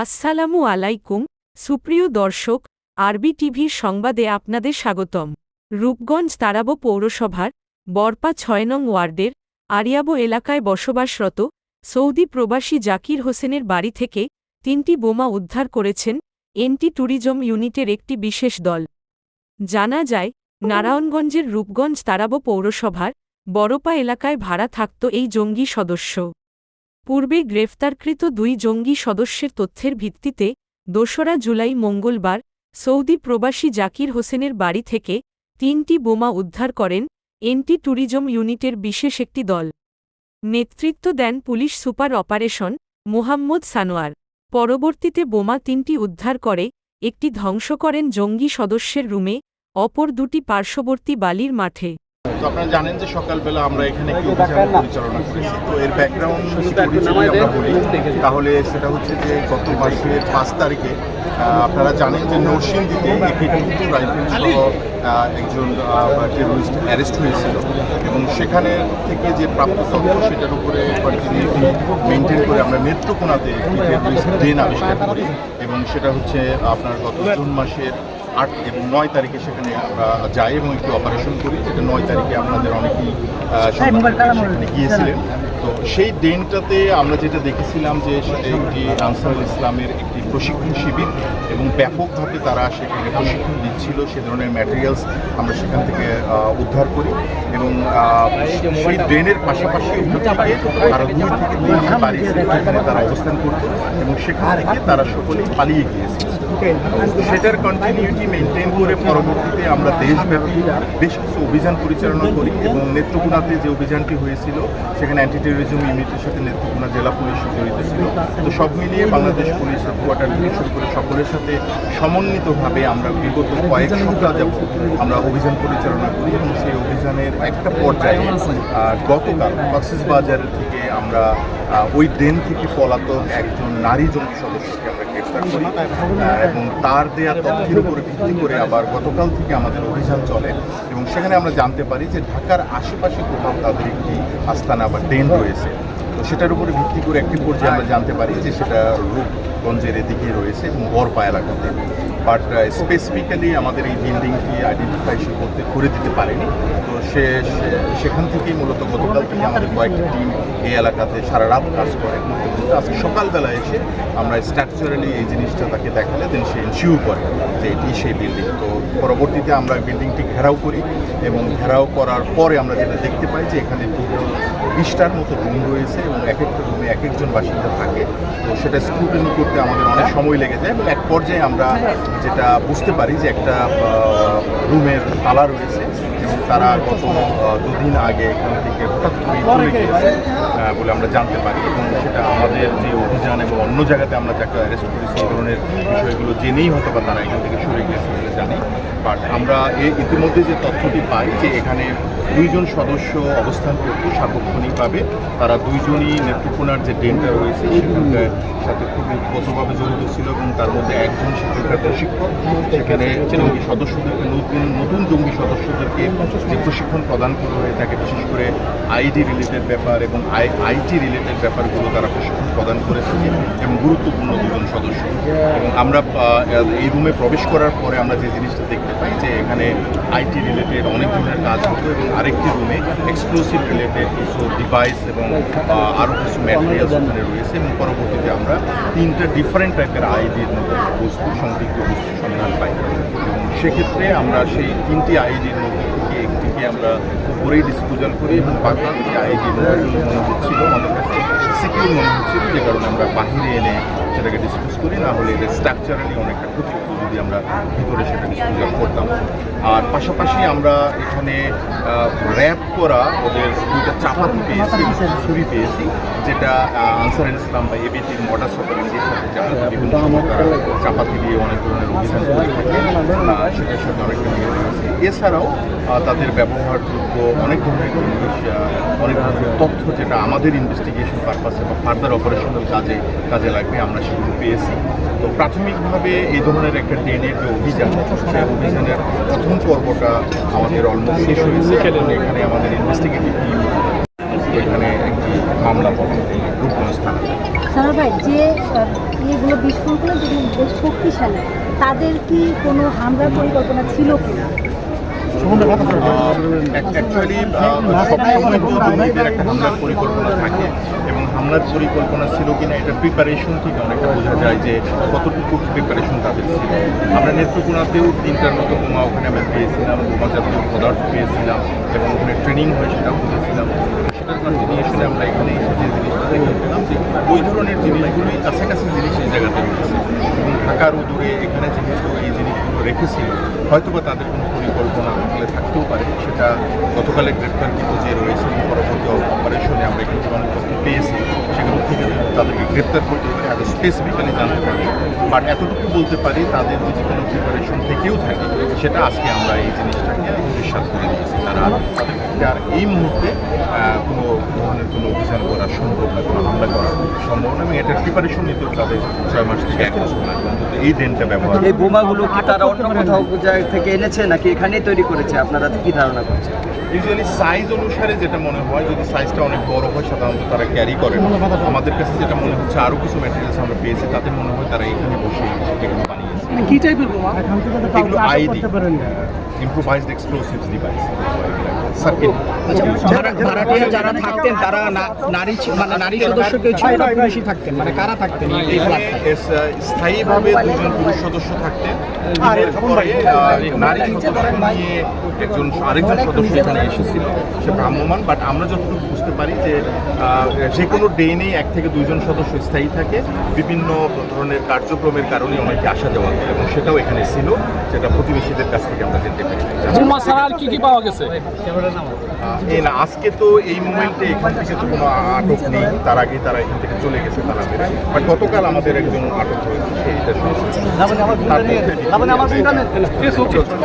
আসসালামু আলাইকুম, সুপ্রিয় দর্শক, আরবি টিভির সংবাদে আপনাদের স্বাগতম। রূপগঞ্জ তারাবো পৌরসভার, বরপা ছয় নং ওয়ার্ডের, আরিয়াবো এলাকায় বসবাসরত, সৌদি প্রবাসী জাকির হোসেনের বাড়ি থেকে তিনটি বোমা উদ্ধার করেছেন এনটি ট্যুরিজম ইউনিটের একটি বিশেষ দল। জানা যায়, নারায়ণগঞ্জের রূপগঞ্জ তারাবো পৌরসভার, বরপা এলাকায় ভাড়া থাকত এই জঙ্গি সদস্য। পূর্বে গ্রেফতারকৃত দুই জঙ্গি সদস্যের তথ্যের ভিত্তিতে দোসরা জুলাই মঙ্গলবার সৌদি প্রবাসী জাকির হোসেনের বাড়ি থেকে তিনটি বোমা উদ্ধার করেন এন্টি ট্যুরিজম ইউনিটের বিশেষ একটি দল। নেতৃত্ব দেন police super operation Mohammad Sanowar. পরবর্তীতে বোমা তিনটি উদ্ধার করে, একটি ধ্বংস করেন জঙ্গি সদস্যের রুমে, অপর দুটি পার্শ্ববর্তী বালির মাঠে। তো আপনারা জানেন যে সকালবেলা আমরা এখানে একটি অভিযান পরিচালনা করেছি। তো এর ব্যাকগ্রাউন্ড যদি আমরা বলি তাহলে সেটা হচ্ছে যে গত মাসের পাঁচ তারিখে আপনারা জানেন যে নরসিংদীতে একটি টুটু রাইফেল সহ একজন টেরোরিস্ট অ্যারেস্ট হয়েছিল। এবং সেখানে থেকে যে প্রাপ্ত তথ্য সেটার উপরে কন্টিনিউটি মেনটেন করে আমরা নেত্রকোনাতে একটি টেরোরিস্ট ড্রেন আবিষ্কার করি। এবং সেটা হচ্ছে আপনার গত জুন মাসের আট এবং নয় তারিখে সেখানে আমরা যাই এবং একটি অপারেশন করি। যেটা নয় তারিখে আপনাদের অনেকেই সেখানে গিয়েছিলেন। তো সেই ডেনটাতে আমরা যেটা দেখেছিলাম যে সেটা একটি আনসারুল ইসলামের একটি প্রশিক্ষণ শিবির এবং ব্যাপকভাবে তারা সেখানে প্রশিক্ষণ দিচ্ছিল সে ধরনের ম্যাটেরিয়ালস আমরা সেখান থেকে উদ্ধার করি এবং সেই ড্রেনের পাশাপাশি তারা দুই থেকে তিনটি বাড়ি সেখানে তারা অবস্থান করতো এবং সেখান থেকে তারা সকলেই পালিয়ে গিয়েছিল। সেটার কন্টিনিউটি মেনটেন করে পরবর্তীতে আমরা দেশব্যাপী বেশ কিছু অভিযান পরিচালনা করি এবং নেত্রকোনাতে যে অভিযানটি হয়েছিল, সেখানে অ্যান্টি টেরোরিজম ইউনিটের সাথে নেত্রকোনা জেলা পুলিশ জড়িত ছিল। তো সব মিলিয়ে বাংলাদেশ পুলিশ হেডকোয়ার্টার থেকে শুরু করে সকলের সাথে সমন্বিতভাবে আমরা বিগত কয়েক সপ্তাহ যাব আমরা অভিযান পরিচালনা করি এবং সেই অভিযানের একটা পর্যায়ে গতকাল বাজার থেকে আমরা ওই ড্রেন থেকে পলাতক একজন নারী জমি সদস্যকে আমরা গ্রেফতার করি এবং তার দেয়া তথ্যের উপরে ভিত্তি করে আবার গতকাল থেকে আমাদের অভিযান চলে এবং সেখানে আমরা জানতে পারি যে ঢাকার আশেপাশে কোথাও তাদের একটি আস্তানা বা ড্রেন রয়েছে। তো সেটার উপরে ভিত্তি করে একটি পর্যায়ে আমরা জানতে পারি যে সেটা রূপগঞ্জের এদিকে রয়েছে বরপা এলাকাতে। বাট স্পেসিফিক্যালি আমাদের এই বিল্ডিংটি আইডেন্টিফাই সে করতে, করে দিতে পারেনি। তো সে সেখান থেকেই মূলত গতকাল থেকে আমাদের কয়েকটি টিম এই এলাকাতে সারা রাত কাজ করে। আজকে সকালবেলা এসে আমরা স্ট্রাকচারালি এই জিনিসটা তাকে দেখালে দেন সে ইনশিওর করে যে এটি সেই বিল্ডিং তো পরবর্তীতে আমরা বিল্ডিংটি ঘেরাও করি এবং ঘেরাও করার পরে আমরা যেটা দেখতে পাই যে এখানে বিশটার মতো রুম রয়েছে এবং এক একটা রুমে এক একজন বাসিন্দা থাকে। তো সেটা স্ক্রুটিনি করতে আমাদের অনেক সময় লেগে যায়। এবং এক পর্যায়ে আমরা যেটা বুঝতে পারি যে একটা রুমের তালা রয়েছে এবং তারা গত দুদিন আগে এখান থেকে হঠাৎ করে চলে গিয়েছে বলে আমরা জানতে পারি। এবং সেটা আমাদের যে অভিযান এবং অন্য জায়গাতে আমরা যাকে অ্যারেস্ট করেছি, এই ধরনের বিষয়গুলো জেনেই হতে পারে তারা এখান থেকে সরে গিয়েছে বলে জানি। বাট আমরা ইতিমধ্যে যে তথ্যটি পাই যে এখানে দুইজন সদস্য অবস্থান করত সার্বক্ষণিকভাবে তারা দুইজনই নেত্রকোনার যে ডেনটা রয়েছে সেখানকার সাথে খুব গতভাবে জড়িত ছিল এবং তার মধ্যে একজন সেখানকার প্রশিক্ষক। সেখানে জঙ্গি সদস্যদেরকে নতুন নতুন জঙ্গি সদস্যদেরকে যে প্রশিক্ষণ প্রদান করা হয়ে থাকে বিশেষ করে আইডি রিলেটেড ব্যাপার এবং আই, আইটি রিলেটেড ব্যাপারগুলো তারা প্রশিক্ষণ প্রদান করে থাকে এবং গুরুত্বপূর্ণ দুজন সদস্য। এবং আমরা এই রুমে প্রবেশ করার পরে আমরা যে জিনিসটা দেখতে পাই যে এখানে আইটি রিলেটেড অনেক ধরনের কাজ হতো এবং আরেকটি রুমে এক্সক্লুসিভ রিলেটেড কিছু ডিভাইস এবং আরও কিছু ম্যাটেরিয়ালস ওখানে রয়েছে এবং পরবর্তীতে আমরা তিনটা ডিফারেন্ট টাইপের আইডির মধ্যে বস্তু সংদিগ্ধ বস্তুর সন্ধান পাই। এবং সেক্ষেত্রে আমরা সেই তিনটি আইডির মধ্যে থেকে একটিকে আমরা উপরেই ডিসপোজাল করি এবং বাকি আইডি মনে হচ্ছিল আমাদের কাছে সিকিউর মনে হচ্ছিল যে কারণে আমরা বাহিরে এনে সেটাকে ডিসপোজ করি না হলে এটা স্ট্রাকচারালি অনেকটা ক্ষতি হতো যদি আমরা ভিতরে সেটা ডিসপোজাল করতাম। আর পাশাপাশি আমরা এখানে র্যাপ করা ওদের দুইটা চাপাতি পেয়েছি ছুরি পেয়েছি যেটা আনসার ইসলাম বা এবিটির মডাস অপারেন্টের সাথে যারা বিভিন্ন চাপাতি দিয়ে অনেক ধরনের অভিযান করে থাকে। সেটার সাথে অনেকটা এছাড়াও তাদের ব্যবহারযোগ্য অনেক ধরনের জিনিস অনেক ধরনের তথ্য যেটা আমাদের ইনভেস্টিগেশন পারপাসে বা ফার্দার অপারেশনাল কাজে কাজে লাগবে আমরা সেগুলো পেয়েছি। তো প্রাথমিকভাবে এই ধরনের একটা ট্রেনের যে অভিযান সেই অভিযানের প্রথম পর্বটা আমাদের অলমোস্ট শেষ হয়েছে। এবং এখানে আমাদের ইনভেস্টিগেটিভ টিম এখানে একটি মামলা এই রূপগঞ্জ থানাতে সারা ভাই যে এগুলো বিস্ফোরণগুলো যেগুলো বেশ শক্তিশালী তাদের কি কোনো হামলার পরিকল্পনা ছিল কিনা? অ্যাকচুয়ালি সবসময় তো জঙ্গিদের একটা হামলার পরিকল্পনা থাকে। এবং হামলার পরিকল্পনা ছিল কিনা এটা প্রিপারেশন থেকে অনেকটা বোঝা যায় যে কতটুকু প্রিপারেশন তাদের ছিল। আমরা নেত্রকোনাতেও তিনটার মতো বোমা ওখানে আমরা পেয়েছিলাম, বোমা জাতীয় পদার্থ পেয়েছিলাম এবং ওখানে ট্রেনিং হয় সেটাও বুঝেছিলাম সেটার কন্টিনিউশনে আমরা এখানে এসে যে জিনিসটা দেখতে পেলাম যে ওই ধরনের জিনিসগুলোই কাছাকাছি জিনিস এই জায়গাতে ঢাকার দূরে এখানে যেহেতু এই জিনিসগুলো রেখেছিল হয়তো বা তাদের কোনো পরিকল্পনা আমাদের থাকতেও পারে। সেটা গতকালের গ্রেপ্তারকৃত যে রয়েছে, পরবর্তী অপারেশনে আমরা তথ্য পেয়েছি, সেগুলো থেকে তাদেরকে গ্রেপ্তার করতে পারি আরও স্পেসিফিক্যালি জানতে পারি। বাট এতটুকু বলতে পারি তাদের যদি কোনো প্রিপারেশন থেকেও থাকে সেটা আজকে আমরা এই জিনিসটাকে ভবিষ্যৎ করে দিয়েছি। তারা আর এই মুহূর্তে কোনো ধরনের কোনো অভিযান করা সম্ভব না কোনো হামলা করা সম্ভব না এবং এটার প্রিপারেশন নিতেও তাদের ছয় মাস থেকে এক বছর লাগবে। অন্তত এই দিনটা ব্যবহার এই বোমাগুলো কি তারা অন্য কোথাও জায়গা থেকে এনেছে নাকি এখানেই তৈরি করেছে? আপনারা কি ধারণা করছেন? ইউজুয়ালি সাইজ অনুসারে যেটা মনে হয় যদি সাইজটা অনেক বড় হয় সাধারণত তারা ক্যারি করে আমাদের কাছে যেটা মনে হচ্ছে আরও কিছু ম্যাটেরিয়ালস আমরা পেয়েছি, তাতে মনে হয় তারা এখানে বসে এগুলো কি টাইপের বোমা? এগুলো IED. Improvised explosives device circuit ভাড়াটিয়া যারা থাকতেন তারা না- নারী মানে নারী সদস্য কেউ ছিল না পুরুষই থাকতেন। মানে কারা থাকতেন স্থায়ীভাবে দুজন পুরুষ সদস্য থাকতেন। নারী সদস্য নিয়ে একজন আরেকজন সদস্য এখানে এসেছিল সে ভ্রাম্যমান বাট আমরা যতটুকু বুঝতে পারি যে যে কোনো ডেনেই এক থেকে দুইজন সদস্য স্থায়ী থাকে। বিভিন্ন ধরনের কার্যক্রমের কারণে অনেকে আসা যাওয়া এবং সেটাও এখানে ছিল যেটা প্রতিবেশীদের কাছ থেকে আমরা জানতে পারি বোমা ছাড়া আর কি কি পাওয়া গেছে এই না আজকে তো এই মুমেন্টে এখান থেকে তো কোনো আটক নেই তার আগে তারা এখান থেকে চলে গেছে তারা বাট গতকাল আমাদের একজন আটক হয়েছে সেইটা তার মধ্যে